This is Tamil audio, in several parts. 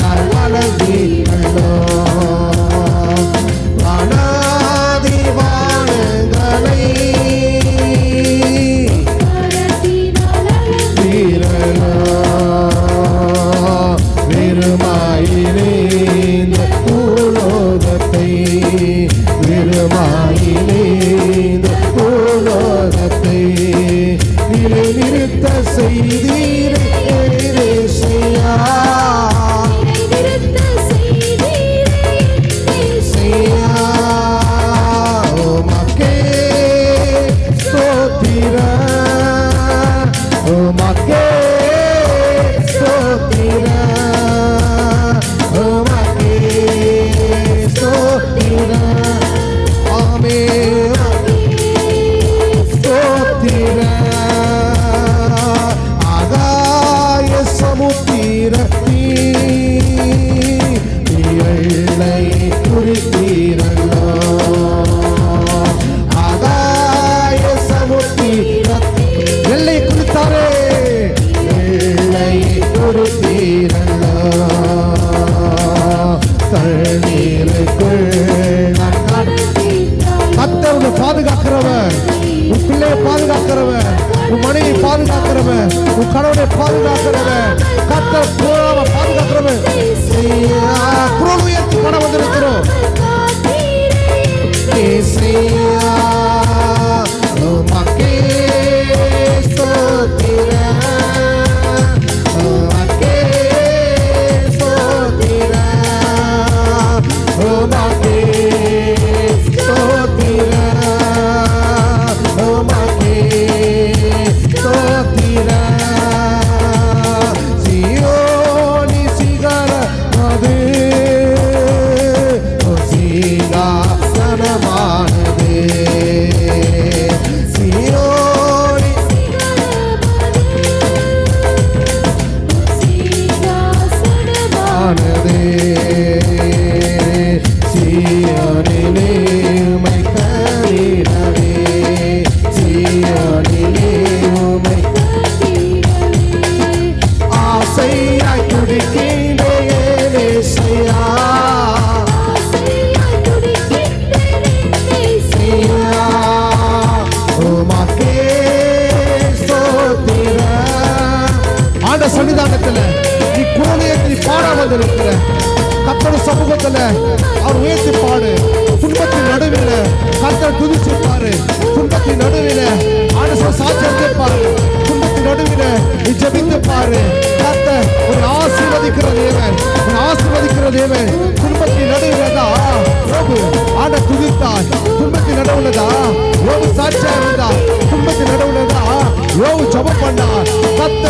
I wanna be alone. তোমাকে সকিরা তোমাকে সকিরা আমি সকিরা ஆகாய சமுத்திரத்தீ எல்லை குறித்தீரல்லோ ஆகாய சமுத்திர பாதுகாக்கிறவன் உன் பிள்ளையை பாதுகாக்கிறவன் உன் மனைவியை பாதுகாக்கிறவன் உன் கணவனை பாதுகாக்கிறவன். கத்த போ சீயோனிலே உமை ஆசையாய் துடிக்கின்றேன் ஏசையா சீயா நீ குரலையத்தை பாடாமல் இருக்கிற. கத்தட சமூகத்துல அவர் உயர்த்தி பாடு. குடும்பத்தின் நடுவில் தேவை. குடும்பத்தின் துன்பத்தின் யோபு ஆட துதித்தார் குடும்பத்தின் நடுவுலதா யோபு சாட்சியா இருந்தா குடும்பத்தின் நடுவுலதா யோபு ஜபம் பண்ணார் கத்த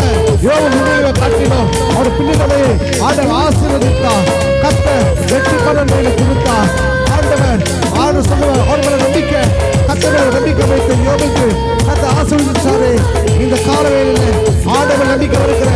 யோபு முன்னிலை காட்டினோம். அவர் பிள்ளைகளை ஆண்டவர் ஆசீர்வதித்தார் கத்த வெற்றி பலன் மேலே கொடுத்தார் ஆண்டவர் ஆண்டு சொல்லுவார் அவர் நம்பிக்கை கத்தவர் நம்பிக்கை வைத்த யோபுக்கு கத்த ஆசீர்வதிச்சாரு. இந்த காலவேளையில் ஆண்டவர் நம்பிக்கை இருக்கிற